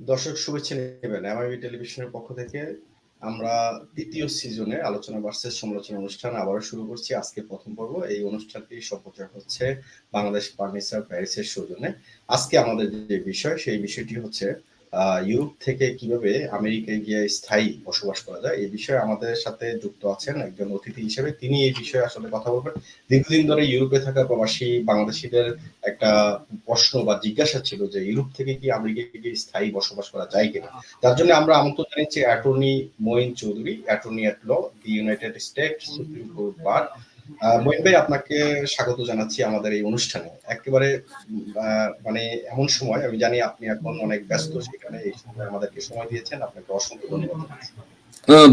দর্শক শুভেচ্ছা নেবেন এমআইবি টেলিভিশনের পক্ষ থেকে। আমরা দ্বিতীয় সিজনে আলোচনা ভার্সেস সমালোচনা অনুষ্ঠান আবারও শুরু করছি। আজকে প্রথম পর্ব, এই অনুষ্ঠানটি সম্প্রচার হচ্ছে বাংলাদেশ ফার্নিচার প্যারিসের সৌজনে আজকে আমাদের যে বিষয়, সেই বিষয়টি হচ্ছে ইউরোপ থেকে কীভাবে আমেরিকায় গিয়ে স্থায়ী বসবাস করা যায়, এই বিষয়ে আমাদের সাথে যুক্ত আছেন একজন অতিথি হিসেবে। তিনি এই বিষয়ে আসলে কথা বলবেন। দীর্ঘদিন ধরে ইউরোপে থাকা প্রবাসী বাংলাদেশিদের একটা প্রশ্ন বা জিজ্ঞাসা ছিল যে, ইউরোপ থেকে কি আমেরিকায় গিয়ে স্থায়ী বসবাস করা যায় কিনা? তার জন্য আমরা আমন্ত্রণ জানিয়েছি attorney Moin Chowdhury, attorney at law, the United State Supreme Court bar. Moin ভাই, আপনাকে স্বাগত জানাচ্ছি আমাদের এই অনুষ্ঠানে। একেবারে মানে এমন সময়, আমি জানি আপনি এখন অনেক ব্যস্ত, সেখানে এই সময় আমাদেরকে সময় দিয়েছেন। আপনাকে অসংখ্য ধন্যবাদ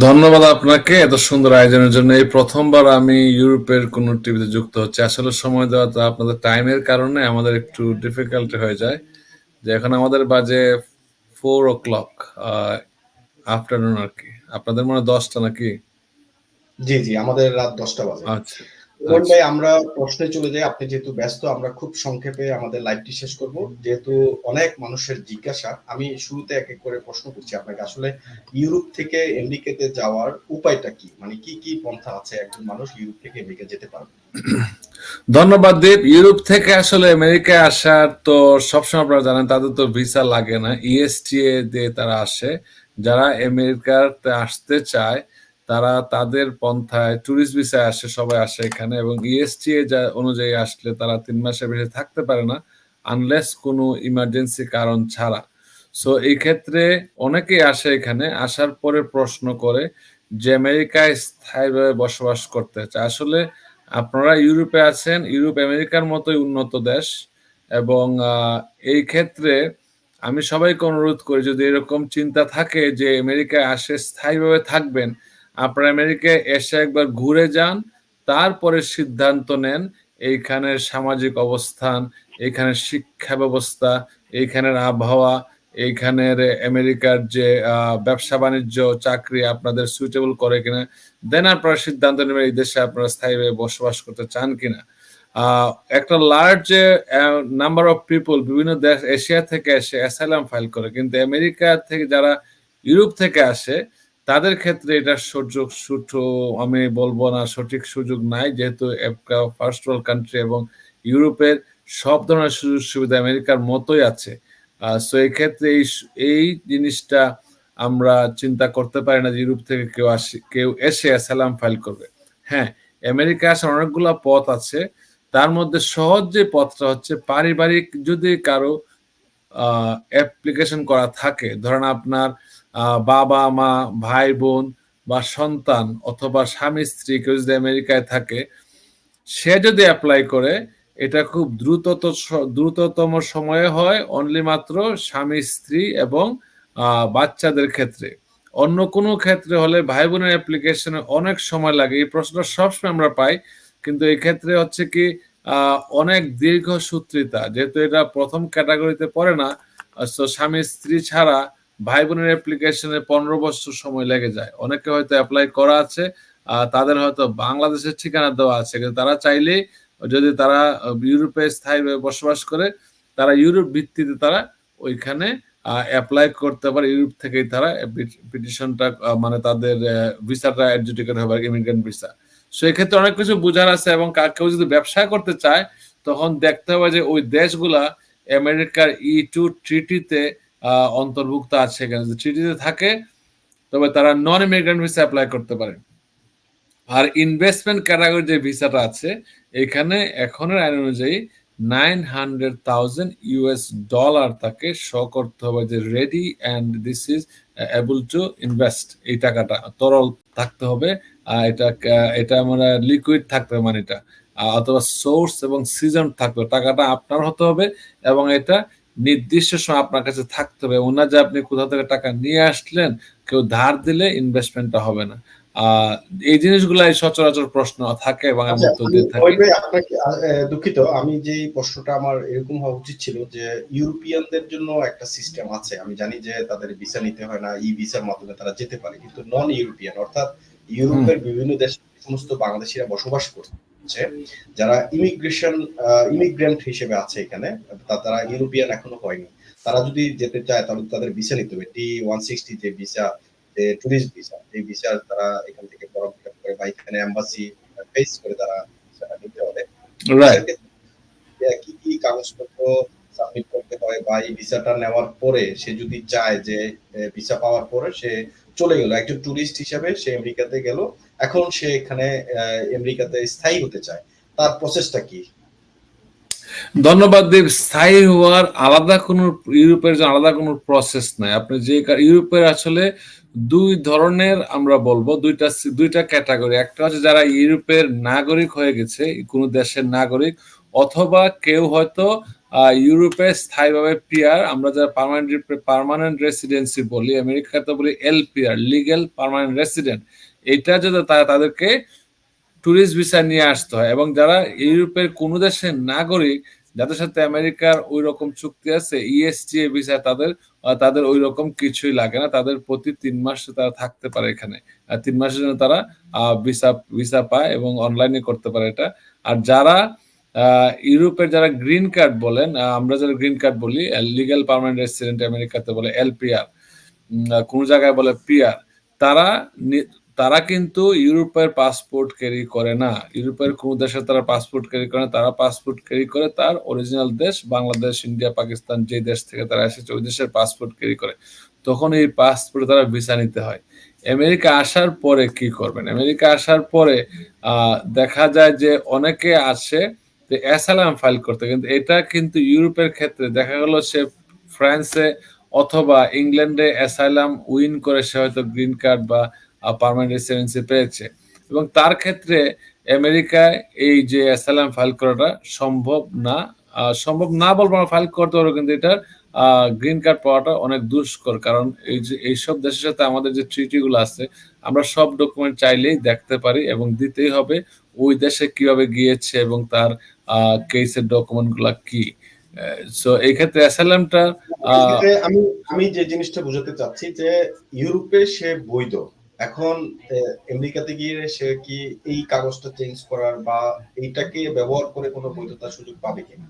ধন্যবাদ আপনাকে এত সুন্দর আয়োজনের জন্য। এই প্রথমবার আমি ইউরোপের কোন টিভিতে যুক্ত হচ্ছে। আসলে সময় দেওয়াটা আপনাদের টাইমের কারণে আমাদের একটু ডিফিকাল্ট হয়ে যায়। যে এখন আমাদের বাজে ফোর ও ক্লক আফটারনুন আর কি। আপনাদের মনে দশটা নাকি? জি জি আমাদের রাত দশটা বাজে। আচ্ছা ভাই আমরা প্রশ্নে চলে যাই। আপনি যেহেতু ব্যস্ত আমরা খুব সংক্ষেপে আমাদের লাইভটি শেষ করব। যেহেতু অনেক মানুষের জিজ্ঞাসা আমি শুরুতে এক এক করে প্রশ্ন করছি আপনাকে। আসলে ইউরোপ থেকে আমেরিকাতে যাওয়ার উপায়টা কি? মানে কি কি পন্থা আছে? একজন মানুষ ইউরোপ থেকে আমেরিকা যেতে পারবে। ধন্যবাদ দীপ। ইউরোপ থেকে আসলে আমেরিকায় আসার তো সবসময় আপনারা জানেন তাদের তো ভিসা লাগে না। ইএসটিএ দিয়ে তারা আসে। যারা আমেরিকাতে আসতে চায় তারা তাদের পন্থায় ট্যুরিস্ট ভিসায় আসে, সবাই আসে এখানে এবং ইএসটিএ যা অনুযায়ী আসলে তারা তিন মাসের বেশি থাকতে পারে না আনলেস কোনো ইমার্জেন্সি কারণ ছাড়া। সো এই ক্ষেত্রে অনেকেই আসে এখানে, আসার পরে প্রশ্ন করে যে আমেরিকায় স্থায়ীভাবে বসবাস করতে চায়। আসলে আপনারা ইউরোপে আছেন, ইউরোপ আমেরিকার মতোই উন্নত দেশ এবং এই ক্ষেত্রে আমি সবাইকে অনুরোধ করি, যদি এরকম চিন্তা থাকে যে আমেরিকায় আসে, স্থায়ীভাবে থাকবেন আপনারা আমেরিকায় এসে একবার ঘুরে যান, তারপরে সিদ্ধান্ত নেন এইখানের সামাজিক অবস্থান এইখানের শিক্ষা ব্যবস্থা, এইখানের আবহাওয়া, এইখানের আমেরিকার যে ব্যবসা বাণিজ্য, চাকরি আপনাদের সুইটেবল করে কিনা। দেন আপনারা সিদ্ধান্ত নেবেন এই দেশে আপনারা স্থায়ীভাবে বসবাস করতে চান কিনা। একটা লার্জ নাম্বার অফ পিপল বিভিন্ন দেশ এশিয়া থেকে এসে অ্যাসাইলাম ফাইল করে। কিন্তু আমেরিকা থেকে যারা ইউরোপ থেকে আসে তাদের ক্ষেত্রে এটা সুযোগ সুঠো, আমি বলব না সঠিক সুযোগ নাই, যেহেতু ফার্স্ট ওয়ার্ল্ড কান্ট্রি এবং ইউরোপের সব ধরনের সুযোগ সুবিধা আমেরিকার মতোই আছে। সো এই ক্ষেত্রে এই এই জিনিসটা আমরা চিন্তা করতে পারি না যে ইউরোপ থেকে কেউ আসে, কেউ এসে অ্যাসালাম ফাইল করবে। হ্যাঁ আমেরিকা আসার অনেকগুলো পথ আছে। তার মধ্যে সহজ যে পথটা হচ্ছে পারিবারিক যদি কারও অ্যাপ্লিকেশন করা থাকে, ধরেন আপনার বাবা, মা, ভাই, বোন বা সন্তান অথবা স্বামী, স্ত্রী কেউ যদি আমেরিকায় থাকে, সে যদি অ্যাপ্লাই করে, এটা খুব দ্রুতত দ্রুততম সময়ে হয় অনলি মাত্র স্বামী, স্ত্রী এবং বাচ্চাদের ক্ষেত্রে। অন্য কোনো ক্ষেত্রে হলে ভাই বোনের অ্যাপ্লিকেশনে অনেক সময় লাগে। এই প্রশ্নটা সবসময় আমরা পাই, কিন্তু এই ক্ষেত্রে হচ্ছে কি অনেক দীর্ঘ সূত্রিতা যেহেতু এটা প্রথম ক্যাটাগরিতে পড়ে না স্বামী, স্ত্রী ছাড়া ভাই বোনের অ্যাপ্লিকেশনে পনেরো বছর সময় লেগে যায়। অনেকে হয়তো অ্যাপ্লাই করা আছে তাদের হয়তো বাংলাদেশের ঠিকানা দেওয়া আছে। কিন্তু তারা চাইলেই যদি তারা ইউরোপে স্থায়ীভাবে বসবাস করে, তারা ইউরোপ ভিত্তিতে তারা ওইখানে অ্যাপ্লাই করতে পারে। ইউরোপ থেকেই তারা পিটিশনটা মানে তাদের ভিসাটা অ্যাডজুডিকেট হবে ইমিগ্রেন্ট ভিসা। সো এক্ষেত্রে অনেক কিছু বোঝার আছে এবং কেউ যদি ব্যবসা করতে চায়, তখন দেখতে হবে যে ওই দেশগুলা আমেরিকার ই টু ট্রিটিতে অন্তর্ভুক্ত আছে কিনা যদি ট্রিটিতে থাকে, তবে তারা নন ইমিগ্রেন্ট ভিসা অ্যাপ্লাই করতে পারে। আর ইনভেস্টমেন্ট ক্যাটাগরি যে ভিসাটা আছে, এখানে এখনের আইন অনুযায়ী nine hundred thousand US dollar তাকে শো করতে হবে যে ready and this is able to invest এই টাকাটা তরল থাকতে হবে আর এটা এটা মানে লিকুইড থাকতে হবে মানিটা। অথবা সোর্স এবং সিজন থাকতে হবে টাকাটা আপনার হতে হবে এবং এটা নির্দিষ্ট সময় আপনার কাছে থাকতে হবে। এমন না যে আপনি কোথাও থেকে টাকা নিয়ে আসলেন কেউ ধার দিলে ইনভেস্টমেন্টটা হবে না। এই জিনিসগুলাই সচরাচর প্রশ্ন থাকে এবং আমি আচ্ছা, উত্তর দিয়ে থাকি। আপনাকে দুঃখিত আমি যে প্রশ্নটা আমার এরকম হওয়া উচিত ছিল যে ইউরোপিয়ানদের জন্য একটা সিস্টেম আছে। আমি জানি যে তাদের ভিসা নিতে হয় না ই ভিসার মাধ্যমে তারা যেতে পারে কিন্তু নন ইউরোপিয়ান অর্থাৎ ইউরোপের বিভিন্ন দেশে সমস্ত বাংলাদেশিরা বসবাস করছে। যারা ইমিগ্রেশন ইমিগ্রেন্ট হিসেবে আছে এখানে তারা ইউরোপিয়ান এখনও হয়নি। তারা যদি যেতে চায় তাহলে তাদের ভিসা নিতে হবে। টি ওয়ান সিক্সটি যে ভিসা যে টুরিস্ট ভিসা এই ভিসা তারা এখান থেকে ফর্ম ফিল করে বা এখানে এম্বাসি ফেস করে তারা নিতে হবে। কি কি কাগজপত্র সাবমিট করতে হয় বা এই ভিসাটা নেওয়ার পরে সে যদি চায় যে ভিসা পাওয়ার পরে সে চলে গেল। একজন টুরিস্ট হিসাবে সে আমেরিকাতে গেল এখন সে এখানে আমেরিকাতে স্থায়ী হতে চায়। তার প্রসেসটা কি? ধন্যবাদ দেব। স্থায়ী হওয়ার আলাদা কোনো, ইউরোপের যে আলাদা কোনো প্রসেস নাই। আপনি যে ইউরোপের আসলে দুই ধরনের আমরা বলব, দুইটা দুইটা ক্যাটাগরি একটা হচ্ছে যারা ইউরোপের নাগরিক হয়ে গেছে, কোনো দেশের নাগরিক, অথবা কেউ হয়তো ইউরোপে স্থায়ীভাবে পিয়ার আমরা যারা পার্মানেন্ট পার্মানেন্ট রেসিডেন্সি বলি, আমেরিকাতে বলি এলপিআর লিগেল পার্মানেন্ট রেসিডেন্ট এটা যদি তারা তাদেরকে ট্যুরিস্ট ভিসা নিয়ে আসতে হয় এবং যারা ইউরোপের কোনো দেশের নাগরিক, যাদের সাথে আমেরিকার ওই রকম চুক্তি আছে E ইএসটিএ ভিসা তাদের তাদের ওই রকম কিছুই লাগে না। তাদের প্রতি তিন মাস তারা থাকতে পারে এখানে। আর তিন মাসের জন্য তারা ভিসা ভিসা পায় এবং অনলাইনে করতে পারে এটা। আর যারা ইউরোপের যারা গ্রিন কার্ড বলেন আমরা যারা গ্রিন কার্ড বলি লিগাল পার্মানেন্ট রেসিডেন্ট আমেরিকাতে বলে এলপিআর কোন জায়গায় বলে পিআর তারা তারা কিন্তু ইউরোপের পাসপোর্ট ক্যারি করে না। ইউরোপের কোন দেশে তারা পাসপোর্ট ক্যারি করে না। তারা পাসপোর্ট ক্যারি করে তার অরিজিনাল দেশ বাংলাদেশ, ইন্ডিয়া, পাকিস্তান যে দেশ থেকে তারা এসেছে, ওই দেশের পাসপোর্ট ক্যারি করে। তখন এই পাসপোর্টে তারা ভিসা নিতে হয়। আমেরিকা আসার পরে কি করবেন? আমেরিকা আসার পরে দেখা যায় যে অনেকে আসে যে অ্যাসালাম ফাইল করতে। কিন্তু এটা কিন্তু ইউরোপের ক্ষেত্রে দেখা গেল সে ফ্রান্সে অথবা ইংল্যান্ডে অ্যাসাইলাম উইন করে সে হয়তো গ্রিন কার্ড বা পার্মানেন্ট রেসিডেন্সি পেয়েছে। এবং তার ক্ষেত্রে আমেরিকায় এই যে অ্যাসাইলাম ফাইল করাটা সম্ভব না সম্ভব না বলব ফাইল করতে পারব, কিন্তু এটার গ্রিন কার্ড পাওয়াটা অনেক দুষ্কর। কারণ এই যে এইসব দেশের সাথে আমাদের যে ট্রিটি গুলো আছে, আমরা সব ডকুমেন্ট চাইলেই দেখতে পারি এবং দিতেই হবে ওই দেশে কীভাবে গিয়েছে এবং তার কেসের ডকুমেন্টগুলা কি। সো এই ক্ষেত্রে অ্যাসাইলামটা আমি আমি যে জিনিসটা বোঝাতে চাচ্ছি যে, ইউরোপে সে বৈধ। এখন আমেরিকাতে গিয়ে সে কি এই কাগজটা চেঞ্জ করার বা এইটাকে ব্যবহার করে কোনো বৈধতার সুযোগ পাবে কিনা?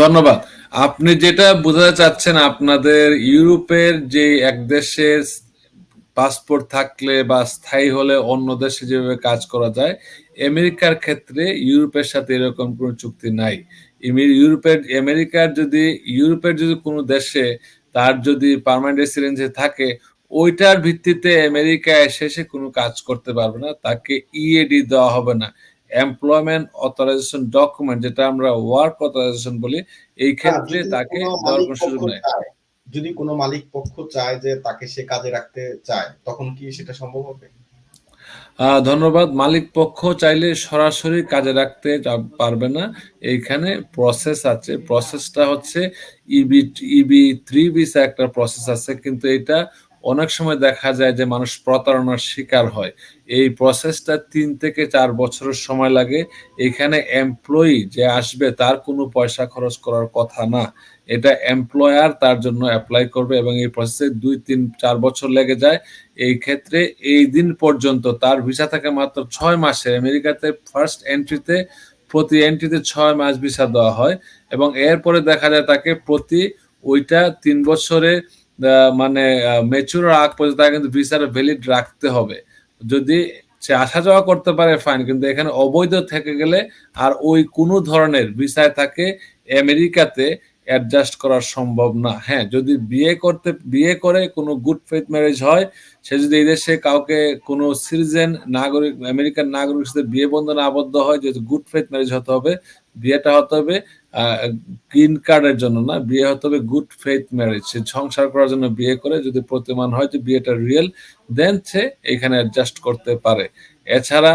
ধন্যবাদ। আপনি যেটা বোঝাতে চাচ্ছেন, আপনাদের ইউরোপের যে এক দেশের পাসপোর্ট থাকলে বা স্থায়ী হলে অন্য দেশে যেভাবে কাজ করা যায়, আমেরিকার ক্ষেত্রে ইউরোপের সাথে এরকম কোনো চুক্তি নাই। ইউরোপের, আমেরিকার যদি, ইউরোপের যদি কোনো দেশে তার যদি পার্মানেন্ট রেসিডেন্সি থাকে ওইটার ভিত্তিতে আমেরিকা এসে সে কোনো কাজ করতে পারবে না তাকে ইএডি দেওয়া হবে না। এমপ্লয়মেন্ট অথরাইজেশন ডকুমেন্ট যেটা আমরা ওয়ার্ক অথরাইজেশন বলি এই ক্ষেত্রে তাকে দেওয়ার কোনো সুযোগ নেই। যদি কোনো মালিক পক্ষ চায় যে তাকে সে কাজে রাখতে চায় তখন কি সেটা সম্ভব হবে? ধন্যবাদ। মালিক পক্ষ চাইলে সরাসরি কাজে রাখতে পারবে না। এইখানে প্রসেস আছে। প্রসেসটা হচ্ছে ইবি ইবি থ্রি ভিসা একটা প্রসেস আছে কিন্তু এটা অনেক সময় দেখা যায় যে মানুষ প্রতারণার শিকার হয়। এই প্রসেসটা তিন থেকে চার বছরের সময় লাগে। এখানে এমপ্লয়ি যে আসবে, তার কোনো পয়সা খরচ করার কথা না। এটা এমপ্লয়ার তার জন্য অ্যাপ্লাই করবে এবং এই প্রসেসে দুই, তিন, চার বছর লেগে যায়। এই ক্ষেত্রে এই দিন পর্যন্ত তার ভিসা থাকে মাত্র ছয় মাসে। আমেরিকাতে ফার্স্ট এন্ট্রিতে প্রতি এন্ট্রিতে ছয় মাস ভিসা দেওয়া হয় এবং এরপরে দেখা যায় তাকে প্রতি ওইটা তিন বছরে মানে মেচুর আগ পর্যন্ত তাকে কিন্তু ভিসার ভ্যালিড রাখতে হবে। যদি সে আসা যাওয়া করতে পারে ফাইন কিন্তু এখানে অবৈধ থেকে গেলে আর ওই কোনো ধরনের ভিসায় থাকে আমেরিকাতে অ্যাডজাস্ট করা সম্ভব না। হ্যাঁ যদি বিয়ে করতে, বিয়ে করে কোনো গুড ফেথ ম্যারেজ হয়, সে যদি এই দেশে কাউকে কোনো সিটিজেন নাগরিক আমেরিকান নাগরিকের সাথে বিয়ে বন্ধনে আবদ্ধ হয় যে গুড ফেথ ম্যারেজ হতে হবে বিয়েটা হতে হবে গ্রিন কার্ডের জন্য না, বিয়ে হতে হবে গুড ফেথ ম্যারেজ সে সংসার করার জন্য বিয়ে করে যদি প্রতিমান হয় যে বিয়েটা রিয়েল দেন সে এখানে অ্যাডজাস্ট করতে পারে। এছাড়া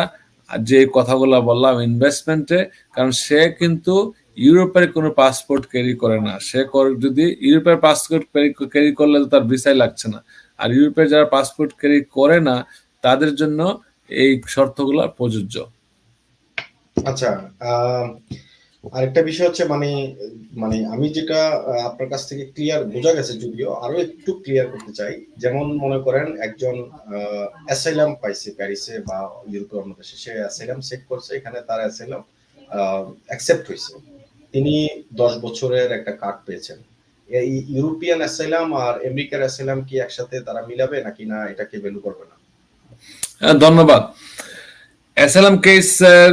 যে কথাগুলো বললাম ইনভেস্টমেন্টে কারণ সে কিন্তু ইউরোপের কোনো পাসপোর্ট ক্যারি করে না। সে যদি ইউরোপের পাসপোর্ট ক্যারি করলে তার ভিসাই লাগছে না। আর ইউরোপের যারা পাসপোর্ট ক্যারি করে না, তাদের জন্য এই শর্তগুলো প্রযোজ্য। আচ্ছা আরেকটা বিষয় হচ্ছে মানে মানে আমি যেটা আপনার কাছ থেকে ক্লিয়ার বোঝা গেছে যদিও, আরও একটু ক্লিয়ার করতে চাই। যেমন মনে করেন একজন অ্যাসাইলাম পাইছে প্যারিসে বা ইউরোপের অন্য দেশে, সে অ্যাসাইলাম চেক করছে, এখানে তার অ্যাসাইলাম অ্যাকসেপ্ট হয়েছে। তিনি দশ বছরের একটা কার্ড পেয়েছেন। এই ইউরোপিয়ান অ্যাসাইলাম আর আমেরিকার অ্যাসাইলাম কি একসাথে তারা মিলাবে নাকি না এটাকে ভ্যালু করবে না? ধন্যবাদ। অ্যাসালাম কেসের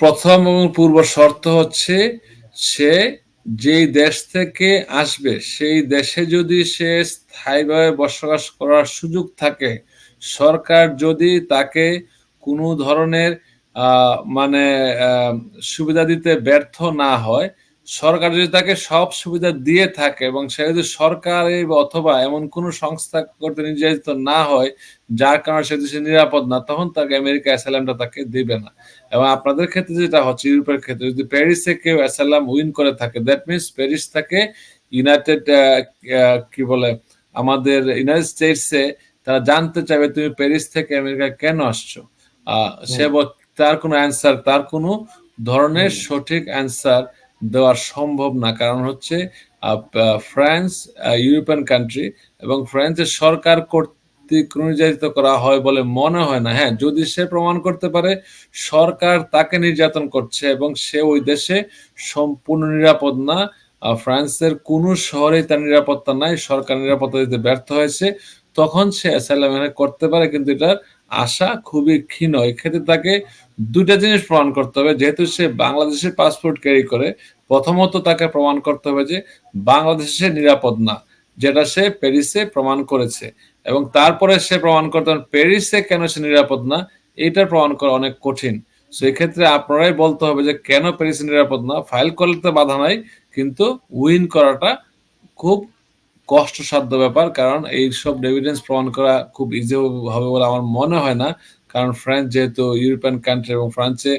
প্রথম এবং পূর্ব শর্ত হচ্ছে সে যেই দেশ থেকে আসবে, সেই দেশে যদি সে স্থায়ীভাবে বসবাস করার সুযোগ থাকে, সরকার যদি তাকে কোনো ধরনের মানে সুবিধা দিতে ব্যর্থ না হয় সরকার যদি তাকে সব সুবিধা দিয়ে থাকে এবং সে যদি সরকারি অথবা এমন কোনো সংস্থা করতে নির্যাতিত না হয় যার কারণে সে দেশে নিরাপদ না তখন তাকে আমেরিকা অ্যাসাইলামটা তাকে দিবে না। এবং আপনাদের ক্ষেত্রে যেটা হচ্ছে ইউরোপের ক্ষেত্রে যদি প্যারিসে কেউ অ্যাসাইলাম উইন করে থাকে দ্যাট মিনস প্যারিস থেকে ইউনাইটেড কি বলে আমাদের ইউনাইটেড স্টেটসে তারা জানতে চাইবে তুমি প্যারিস থেকে আমেরিকা কেন আসছো? আহ, সে তার কোনো অ্যান্সার তার কোনো ধরনের সঠিক অ্যান্সার দেওয়া সম্ভব না। কারণ হচ্ছে ফ্রান্স ইউরোপিয়ান কান্ট্রি এবং ফ্রান্সের সরকার কর্তৃক নির্যাতিত করা হয় বলে মনে হয় না। হ্যাঁ যদি সে প্রমাণ করতে পারে, সরকার তাকে নির্যাতন করছে এবং সে ওই দেশে সম্পূর্ণ নিরাপদ না। ফ্রান্সের কোনো শহরে তার নিরাপত্তা নাই, সরকার নিরাপত্তা দিতে ব্যর্থ হয়েছে। তখন সে অ্যাসাইলাম করতে পারে, কিন্তু এটার আশা খুবই ক্ষীণ। এক্ষেত্রে তাকে দুটা জিনিস প্রমাণ করতে হবে। যেহেতু সে বাংলাদেশের পাসপোর্ট ক্যারি করে, প্রথমত তাকে প্রমাণ করতে হবে যে বাংলাদেশে সে নিরাপদ না, যেটা সে প্যারিসে প্রমাণ করেছে। এবং তারপরে সে প্রমাণ করতে হবে প্যারিসে কেন সে নিরাপদ না, এটা প্রমাণ করা অনেক কঠিন। সো এক্ষেত্রে আপনারাই বলতে হবে যে কেন প্যারিসে নিরাপদ না ফাইল করতে বাধা নাই, কিন্তু উইন করাটা খুব কষ্টসাধ্য ব্যাপার, কারণ এই সব এভিডেন্স প্রমাণ করা খুব ইজি হবে বলে আমার মনে হয় না। কারণ ফ্রান্স যেহেতু ইউরোপিয়ান কান্ট্রি এবং ফ্রান্সে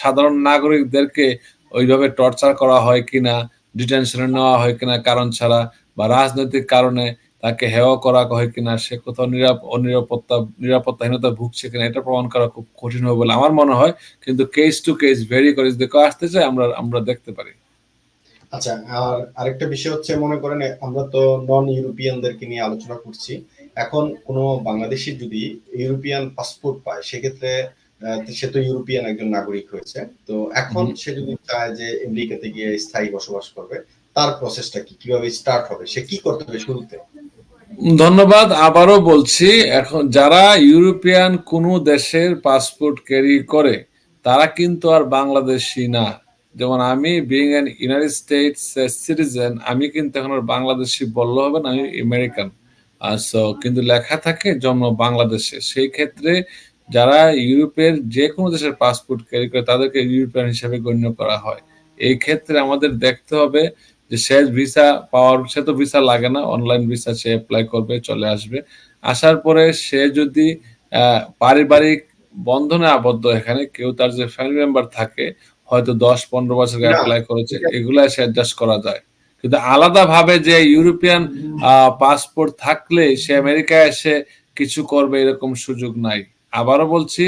সাধারণ নাগরিকদেরকে ওইভাবে টর্চার করা হয় কিনা ডিটেনশনে নেওয়া হয় কিনা কারণ ছাড়া বা রাজনৈতিক কারণে তাকে হেয় করা হয় কিনা, সে কোথাও নিরাপ, অনিরাপত্তা, নিরাপত্তাহীনতা ভুগছে কিনা এটা প্রমাণ করা খুব কঠিন হবে বলে আমার মনে হয়। কিন্তু কেস টু কেস ভেরি করে যদি কেউ আসতে চায়, আমরা আমরা দেখতে পারি। আচ্ছা আর আরেকটা বিষয় হচ্ছে মনে করেন আমরা তো নন ইউরোপিয়ানদেরকে নিয়ে আলোচনা করছি। এখন কোনো বাংলাদেশি যদি ইউরোপিয়ান পাসপোর্ট পায় সেক্ষেত্রে সে তো ইউরোপিয়ান একজন নাগরিক হয়েছে। তো এখন। সে যদি চায় যে আমেরিকাতে গিয়ে স্থায়ী বসবাস করবে তার প্রসেসটা কি? কীভাবে স্টার্ট হবে? সে কি করতে হবে শুরুতে? ধন্যবাদ। আবারও বলছি এখন যারা ইউরোপিয়ান কোনো দেশের পাসপোর্ট ক্যারি করে তারা কিন্তু আর বাংলাদেশি না। যেমন আমি being an United States citizen আমি কিন্তু এখন আর বাংলাদেশি বললে হবে না, আমি আমেরিকান সো কিন্তু লেখা থাকে জন্ম বাংলাদেশে। সেই ক্ষেত্রে যারা ইউরোপের যে কোনো দেশের পাসপোর্ট ক্যারি করে, তাদেরকে ইউরোপিয়ান হিসেবে গণ্য করা হয়। এই ক্ষেত্রে আমাদের দেখতে হবে যে সে ভিসা পাওয়ার, সে তো ভিসা লাগে না অনলাইন ভিসা সে অ্যাপ্লাই করবে, চলে আসবে। আসার পরে সে যদি পারিবারিক বন্ধনে আবদ্ধ এখানে, কেউ তার যে ফ্যামিলি মেম্বার থাকে হয়তো দশ পনেরো বছর। অ্যাপ্লাই করেছে এগুলা সে অ্যাডজাস্ট করা যায়। কিন্তু আলাদা ভাবে যে ইউরোপিয়ান পাসপোর্ট থাকলে সে আমেরিকায় এসে কিছু করবে এরকম সুযোগ নাই। আবারও বলছি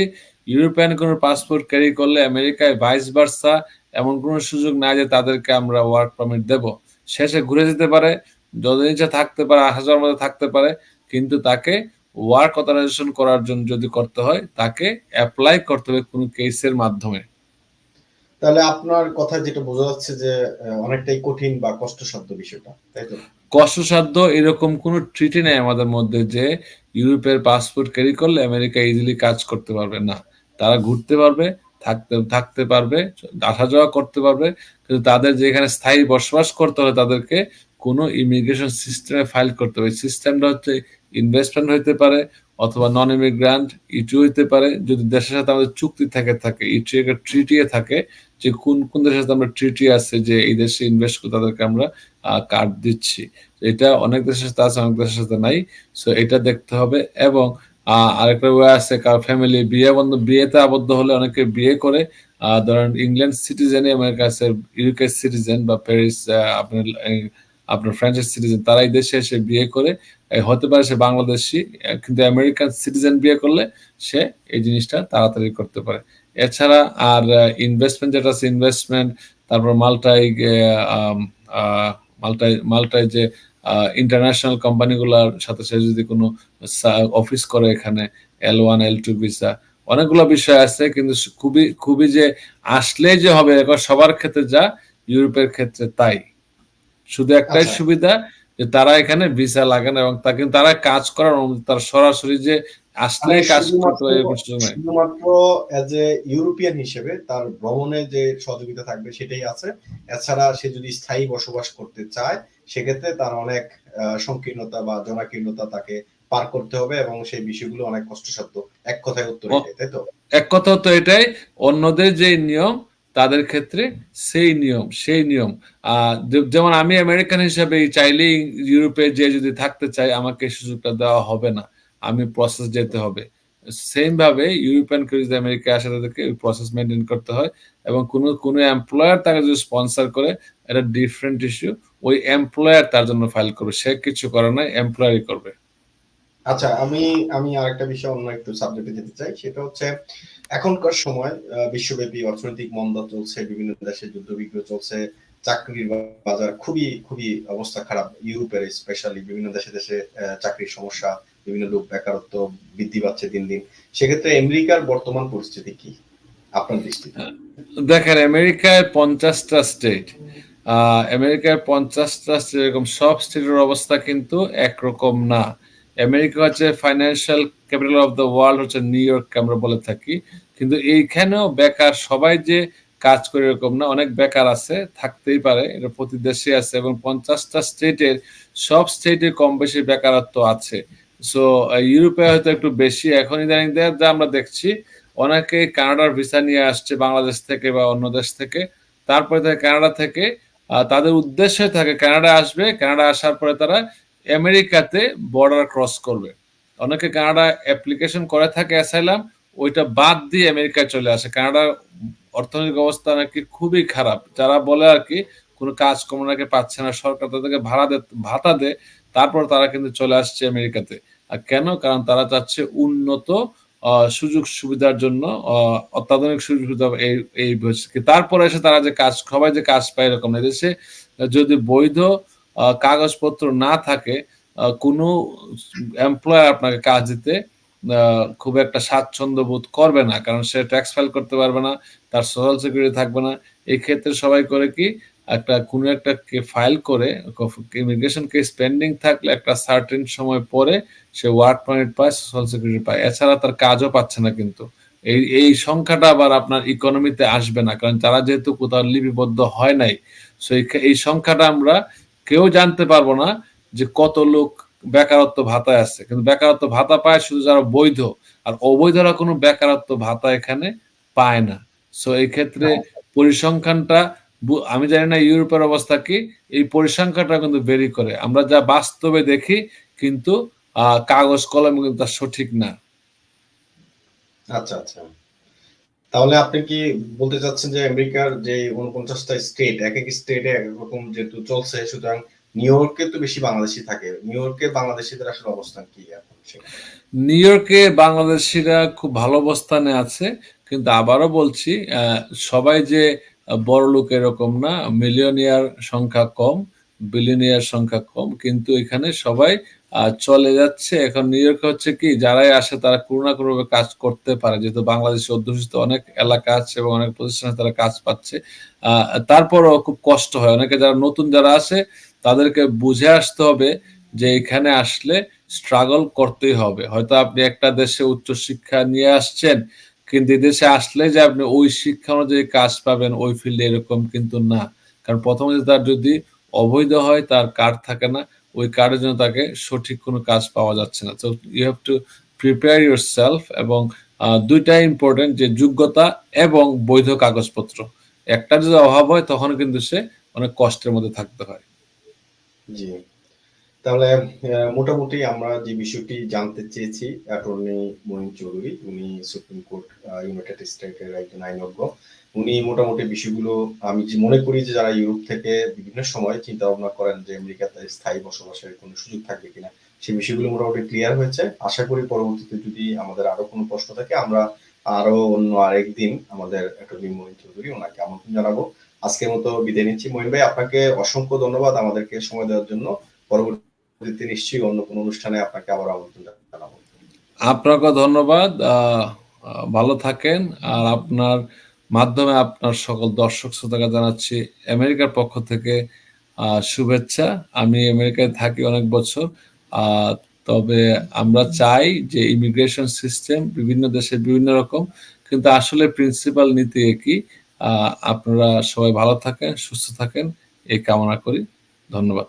ইউরোপিয়ান কোনো পাসপোর্ট ক্যারি করলে আমেরিকায় ভাইস ভার্সা এমন কোনো সুযোগ নাই যে তাদেরকে আমরা ওয়ার্ক পারমিট দেব। শেষে ঘুরে যেতে পারে যতদিন ইচ্ছা থাকতে পারে আসা যাওয়ার মধ্যে থাকতে পারে কিন্তু তাকে ওয়ার্ক অথরাইজেশন করার জন্য যদি করতে হয় তাকে অ্যাপ্লাই করতে হবে কোনো কেসের মাধ্যমে। তাহলে আপনার কথা যেটা বোঝা যাচ্ছে যে অনেকটাই কঠিন বা কষ্টসাধ্য বিষয়টা, তাই তো? কষ্টসাধ্য এরকম কোনো ট্রিটি নেই আমাদের মধ্যে যে, ইউরোপের পাসপোর্ট ক্যারি করলে আমেরিকা ইজিলি কাজ করতে পারবে না। তারা ঘুরতে পারবে, থাকতে থাকতে পারবে, আসা যাওয়া করতে পারবে, কিন্তু তাদের যেখানে স্থায়ী বসবাস করতে হবে তাদেরকে কোনো ইমিগ্রেশন সিস্টেমে ফাইল করতে হবে। সিস্টেমটা হচ্ছে ইনভেস্টমেন্ট হইতে পারে অথবা নন ইমিগ্রান্ট ইটু হইতে পারে। যদি দেশের সাথে আমাদের চুক্তি থাকে থাকে ইটু একটা ট্রিটিয়ে থাকে যে কোন কোন দেশের সাথে আমরা ট্রিটি আছে যে এই দেশে ইনভেস্ট করে তাদেরকে আমরা কার্ড দিচ্ছি। এটা অনেক দেশের সাথে আছে, অনেক দেশের সাথে নাই। সো এটা দেখতে হবে এবং আরেকটা ওয়ে আছে, কার ফ্যামিলি বিয়ে বন্ধ, বিয়েতে আবদ্ধ হলে অনেকে বিয়ে করে। ধরেন ইংল্যান্ড সিটিজেনই আমার কাছে ইউকে সিটিজেন বা প্যারিস আপনার আপনার ফ্রান্সের সিটিজেন তারা এই দেশে এসে বিয়ে করে হতে পারে সে বাংলাদেশি কিন্তু আমেরিকান সিটিজেন বিয়ে করলে সে এই জিনিসটা তাড়াতাড়ি করতে পারে। এছাড়া আর ইনভেস্টমেন্ট যেটা আছে ইনভেস্টমেন্ট তারপর মাল্টাই মাল্টাই মাল্টাই যে ইন্টারন্যাশনাল কোম্পানিগুলোর সাথে সে যদি কোনো অফিস করে এখানে L one L two visa অনেকগুলো বিষয় আছে, কিন্তু খুবই খুবই যে আসলে যে হবে সবার ক্ষেত্রে যা, ইউরোপের ক্ষেত্রে তাই। শুধু একটাই আচ্ছা। সুবিধা যে তারা এখানে ভিসা লাগে না এবং তা কিন্তু তারা কাজ করার তারা সরাসরি যে আসলে কাজ করতে শুধুমাত্র এজ এ ইউরোপিয়ান হিসেবে তার ভ্রমণে যে সহযোগিতা থাকবে সেটাই আছে। এছাড়া সে যদি স্থায়ী বসবাস করতে চায় সেক্ষেত্রে তার অনেক সংকীর্ণতা বা জনাকীর্ণতা তাকে পার করতে হবে এবং সেই বিষয়গুলো অনেক কষ্টসাধ্য। এক কথায় উত্তর তাই তো? এক কথা তো এটাই অন্যদের যে নিয়ম তাদের ক্ষেত্রে সেই নিয়ম সেই নিয়ম। যেমন আমি আমেরিকান হিসেবে চাইলেই ইউরোপে যে যদি থাকতে চাই, আমাকে সুযোগটা দেওয়া হবে না। আমি প্রসেস যেতে হবে। সেম ভাবে ইউরোপিয়ান কেউ যদি আমেরিকায় আসে তাদেরকে প্রসেস মেনটেন করতে হয় এবং কোনো কোনো এমপ্লয়ার তাকে যদি স্পন্সর করে, এটা ডিফারেন্ট ইস্যু ওই এমপ্লয়ার তার জন্য ফাইল করবে। সে কিছু করে না এমপ্লয়ারই করবে। আচ্ছা আমি আমি আরেকটা বিষয় অন্য একটু সাবজেক্টে যেতে চাই। সেটা হচ্ছে এখনকার সময় বিশ্বব্যাপী অর্থনৈতিক মন্দা চলছে, বিভিন্ন দেশে যুদ্ধবিগ্রহ চলছে, চাকরির বাজার খুবই খুবই অবস্থা খারাপ। ইউরোপের স্পেশালি বিভিন্ন দেশে দেশে চাকরির সমস্যা, বিভিন্ন লোক বেকারত্ব বৃদ্ধি পাচ্ছে দিন দিন। সেক্ষেত্রে আমেরিকার বর্তমান পরিস্থিতি কি? আপনার দৃষ্টিতে। দেখেন, আমেরিকায় পঞ্চাশটা স্টেট আমেরিকার পঞ্চাশটা স্টেট এরকম সব স্টেটের অবস্থা কিন্তু একরকম না। আমেরিকা হচ্ছে financial capital of the world হচ্ছে নিউ ইয়র্ক আমরা বলে থাকি। কিন্তু এইখানেও বেকার, সবাই যে কাজ করে এরকম না, অনেক বেকার আছে, থাকতেই পারে, এটা প্রতি দেশে আছে এবং পঞ্চাশটা স্টেটের সব স্টেটে কম বেশি বেকারত্ব আছে। সো ইউরোপে হয়তো একটু বেশি, এখন ইদানিং যা আমরা দেখছি, অনেকে কানাডার ভিসা নিয়ে আসছে বাংলাদেশ থেকে বা অন্য দেশ থেকে, তারপরে তারা কানাডা থেকে তাদের উদ্দেশ্য থাকে কানাডা আসবে, কানাডা আসার পরে তারা আমেরিকাতে বর্ডার ক্রস করবে। অনেকে কানাডা অ্যাপ্লিকেশন করে থাকে অ্যাসাইলাম ওইটা বাদ দিয়ে আমেরিকায় চলে আসে। কানাডার অর্থনৈতিক অবস্থা নাকি খুবই খারাপ। যারা বলে আর কি, কোনো কাজকর্ম নাকি পাচ্ছে না, সরকার তাদেরকে ভাড়া দে ভাতা দেয় তারপর তারা কিন্তু চলে আসছে আমেরিকাতে। আর কেন? কারণ তারা চাচ্ছে উন্নত সুযোগ সুবিধার জন্য অত্যাধুনিক সুযোগ সুবিধা এই এই তারপরে এসে তারা যে কাজ, সবাই যে কাজ পায় এরকম না। দেশে যদি বৈধ কাগজপত্র না থাকে কোনো এমপ্লয়ার আপনাকে কাজ দিতে খুব একটা স্বাচ্ছন্দ্য বোধ করবে না, কারণ সে ট্যাক্স ফাইল করতে পারবে না, তার সোশ্যাল সিকিউরিটি থাকবে না। এই ক্ষেত্রে সবাই করে কি, একটা কোনো একটা ফাইল করে ইমিগ্রেশন কেস পেন্ডিং থাকলে একটা সার্টেন সময় পরে সে ওয়ার্ক পারমিট পায় সোশ্যাল সিকিউরিটি পায়। এছাড়া তার কাজও পাচ্ছে না কিন্তু। এই এই সংখ্যাটা আবার আপনার ইকোনমিতে আসবে না, কারণ তারা যেহেতু কোথাও লিপিবদ্ধ হয় নাই সো এই সংখ্যাটা আমরা কেউ জানতে পারব না যে কত লোক বেকারত্ব ভাতায় আছে। কিন্তু বেকারত্ব ভাতা পায় শুধু যারা বৈধ, আর অবৈধরা কোনো বেকারত্ব ভাতা এখানে পায় না। সো এই ক্ষেত্রে পরিসংখ্যানটা আমি জানি না ইউরোপের অবস্থা কি, এই পরিসংখ্যানটা কিন্তু বেরি করে। আমরা যা বাস্তবে দেখি, কিন্তু কাগজ, কলমে কিন্তু তা সঠিক না। আচ্ছা আচ্ছা। তাহলে আপনি কি বলতে চাচ্ছেন যে আমেরিকার যে উনপঞ্চাশটা স্টেট এক এক স্টেটে এক রকম যেহেতু চলছে, সুতরাং নিউ ইয়র্কে তো বেশি বাংলাদেশি থাকে। নিউ ইয়র্কে বাংলাদেশিদের আসলে অবস্থান কি? নিউ ইয়র্কে বাংলাদেশিরা খুব ভালো অবস্থানে আছে, কিন্তু আবারও বলছি সবাই যে বড় লোক এরকম না মিলিয়নিয়ার সংখ্যা কম বিলিয়নিয়ার সংখ্যা কম, কিন্তু এখানে সবাই চলে যাচ্ছে। এখন নিউ ইয়র্কে হচ্ছে কি, যারাই আসে তারা কোনো না কোনোভাবে কাজ করতে পারে। যেহেতু বাংলাদেশে অধ্যুষিত অনেক এলাকা আছে এবং অনেক প্রতিষ্ঠানে তারা কাজ পাচ্ছে তারপরও খুব কষ্ট হয়। অনেকে যারা নতুন যারা আসে, তাদেরকে বুঝে আসতে হবে যে এখানে আসলে স্ট্রাগল করতেই হবে। হয়তো আপনি একটা দেশে উচ্চশিক্ষা নিয়ে আসছেন, কিন্তু দেশে আসলে যে আপনি ওই শিক্ষা অনুযায়ী কাজ পাবেন, ওই ফিল্ডে এরকম কিন্তু না। কারণ প্রথমে তার যদি অবৈধ হয়, তার কার্ড থাকে না? ওই কার্ডের জন্য তাকে সঠিক কোনো কাজ পাওয়া যাচ্ছে না। তো you have to prepare yourself এবং দুইটাই ইম্পর্টেন্ট যে যোগ্যতা এবং বৈধ কাগজপত্র। একটা যদি অভাব হয়, তখন কিন্তু সে অনেক কষ্টের মধ্যে থাকতে হয়। জি। তাহলে মোটামুটি আমরা যে বিষয়টি জানতে চেয়েছি, অ্যাটর্নি মহিন চৌধুরী, উনি সুপ্রিম কোর্ট ইউনাইটেড স্টেটের একজন আইনজ্ঞ। উনি মোটামুটি বিষয়গুলো আমি যে মনে করি যে যারা ইউরোপ থেকে বিভিন্ন সময় চিন্তা ভাবনা করেন যে আমেরিকাতে স্থায়ী বসবাসের কোনো সুযোগ থাকবে কিনা সেই বিষয়গুলো মোটামুটি ক্লিয়ার হয়েছে। আশা করি পরবর্তীতে যদি আমাদের আরও কোনো প্রশ্ন থাকে, আমরা আরও অন্য আরেকদিন আমাদের অ্যাটর্নি মহিন চৌধুরী ওনাকে আমন্ত্রণ জানাব। আজকের মতো বিদায় নিচ্ছি। মহিন ভাই, আপনাকে অসংখ্য ধন্যবাদ আমাদেরকে সময় দেওয়ার জন্য। পরবর্তীতে নিশ্চয়ই অন্য কোনো অনুষ্ঠানে আপনাকে আবার আমন্ত্রণ জানাব। আপনাকে ধন্যবাদ ভালো থাকেন। আর আপনার মাধ্যমে আপনার সকল দর্শক শ্রোতাকে জানাচ্ছি আমেরিকার পক্ষ থেকে শুভেচ্ছা। আমি আমেরিকায় থাকি অনেক বছর তবে আমরা চাই যে ইমিগ্রেশন সিস্টেম বিভিন্ন দেশে বিভিন্ন রকম, কিন্তু আসলে প্রিন্সিপাল নীতি একই। আপনারা সবাই ভালো থাকেন, সুস্থ থাকেন, এই কামনা করি। ধন্যবাদ।